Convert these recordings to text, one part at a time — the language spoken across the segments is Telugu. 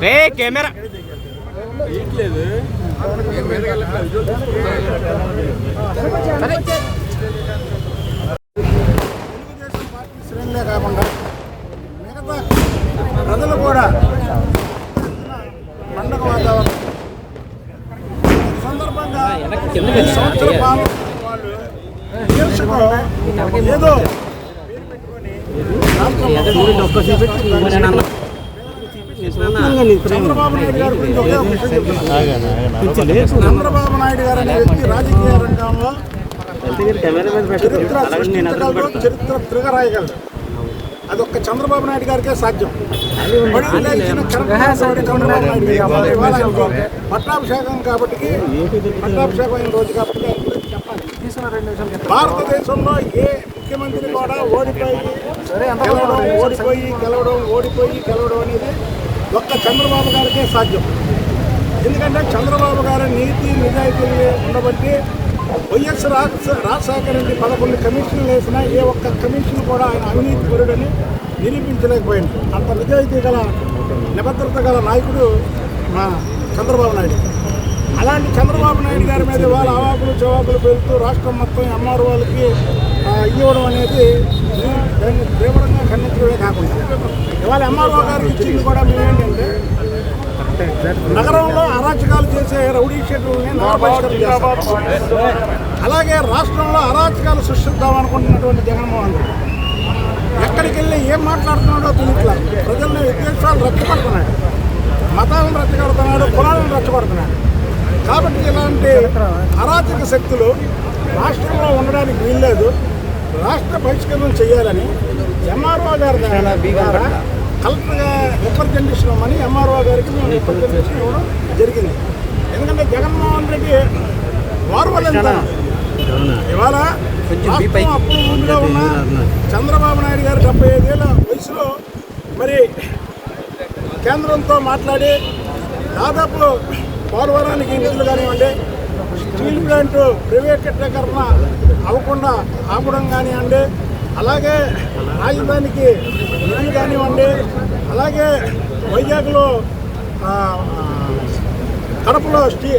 రే కెమెరా. తెలుగుదేశం పార్టీ శ్రేణులే కాకుండా మిగతా ప్రజలు కూడా పండగ వాతావరణం సందర్భంగా సంవత్సర పాలన వాళ్ళు ఏదో పేరు పెట్టుకొని చంద్రబాబు నాయుడు గారి. చంద్రబాబు నాయుడు గారు అనే వ్యక్తి రాజకీయ రంగంలో చరిత్ర చరిత్ర తిరగరాయగలరు. అది ఒక్క చంద్రబాబు నాయుడు గారికే సాధ్యం పట్టాభిషేకం కాబట్టి పట్టాభిషేకం అయిన రోజు కాబట్టి భారతదేశంలో ఏ ముఖ్యమంత్రి కూడా ఓడిపోయి గెలవడం ఓడిపోయి గెలవడం ఓడిపోయి గెలవడం అనేది ఒక్క చంద్రబాబు గారికే సాధ్యం. ఎందుకంటే చంద్రబాబు గారి నీతి నిజాయితీ ఉండబట్టి వైఎస్ రాజ రాజశేఖర రెడ్డి పదకొండు కమిషన్లు వేసినా ఏ ఒక్క కమిషన్ కూడా ఆయన అవినీతి గురుడని నిరూపించలేకపోయింది అంత నిజాయితీ గల నిబద్ధత గల నాయకుడు మా చంద్రబాబు నాయుడు. అలాంటి చంద్రబాబు నాయుడు గారి మీద వాళ్ళ అవాకులు జవాబులు పెరుగుతూ రాష్ట్రం మొత్తం ఎంఆర్ వాళ్ళకి ఇవ్వడం అనేది దాన్ని తీవ్రంగా ఖండించడమే కాకుండా. ఇవాళ ఎంఆర్ఓ గారికి ఇచ్చింది కూడా మేమేంటంటే నగరంలో అరాచకాలు చేసే రౌడీ షెడ్యూల్ని అలాగే రాష్ట్రంలో అరాచకాలు సృష్టిద్దాం అనుకుంటున్నటువంటి జగన్మోహన్ రెడ్డి. ఎక్కడికి వెళ్ళి ఏం మాట్లాడుతున్నాడో తెలియట్లేదు. ప్రజల్ని విద్వేషాలు రెచ్చగొడుతున్నాడు. మతాలను రచ్చగడుతున్నాడు కులాలను రెచ్చగొడుతున్నాడు. కాబట్టి ఇలాంటి అరాచక శక్తులు రాష్ట్రంలో ఉండడానికి వీల్లేదు. రాష్ట్ర బహిష్కరణ చేయాలని ఎంఆర్ఓ గారి ద్వారా కలెక్టర్గా రిప్రజెంటేషన్ ఇవ్వమని ఎంఆర్ఓ గారికి మేము రిప్రజెంటేషన్ ఇవ్వడం జరిగింది. ఎందుకంటే జగన్మోహన్ రెడ్డి వార్వలంతా ఇవాళ అప్పుడు ఉన్న చంద్రబాబు నాయుడు గారు డెబ్బై ఐదేళ్ళ వయసులో మరి కేంద్రంతో మాట్లాడి దాదాపు పోలవరానికి నిధులు కానివ్వండి స్టీల్ ప్లాంట్ ప్రైవేటీకరణ అవ్వకుండా ఆపడం కానివ్వండి అలాగే రాజధానికి నిధులు కానివ్వండి అలాగే వైజాగ్లో కడపలో స్టీ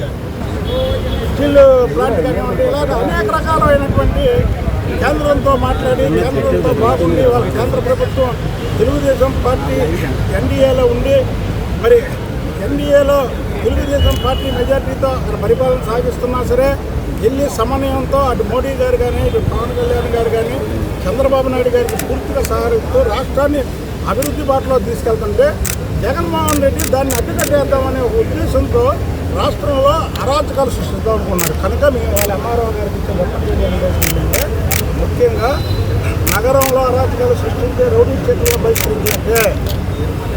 స్టీల్ ప్లాంట్ కానివ్వండి ఇలాగ అనేక రకాలైనటువంటి కేంద్రంతో మాట్లాడి కేంద్రంతో బాగుండి వాళ్ళ కేంద్ర ప్రభుత్వం తెలుగుదేశం పార్టీ ఎన్డీఏలో ఉండి మరి ఎన్డీఏలో తెలుగుదేశం పార్టీ మెజార్టీతో అక్కడ పరిపాలన సాగిస్తున్నా సరే ఢిల్లీ సమన్వయంతో అటు మోడీ గారు కానీ ఇటు పవన్ కళ్యాణ్ గారు కానీ చంద్రబాబు నాయుడు గారికి పూర్తిగా సహకరిస్తూ రాష్ట్రాన్ని అభివృద్ధి బాటలో తీసుకెళ్తుంటే జగన్మోహన్ రెడ్డి దాన్ని అడ్డుకట్టేద్దామనే ఒక ఉద్దేశంతో రాష్ట్రంలో అరాచకాలు సృష్టిద్దాం అనుకున్నారు కనుక మేము వాళ్ళ ఎంఆర్ఓ గారికి ఇచ్చే ఏంటంటే ముఖ్యంగా నగరంలో అరాచకాలు సృష్టించే రౌడీ చెట్లను బహిష్కరించాలంటే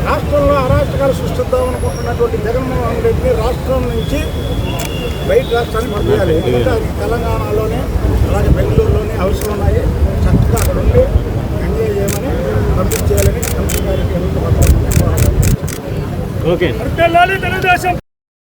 రాష్ట్రంలో అరాచకాలు సృష్టిద్దాం అనుకుంటున్నటువంటి జగన్మోహన్ రెడ్డిని రాష్ట్రం నుంచి బయట రాష్ట్రానికి పంపించాలి. ఎందుకంటే అది తెలంగాణలోనే అలాగే బెంగళూరులోనే హౌస్లు ఉన్నాయి. చక్కగా అక్కడ ఉండి ఎంజాయ్ చేయమని పంపించేయాలని కమిషన్ గారికి ఓకే. తెలుగుదేశం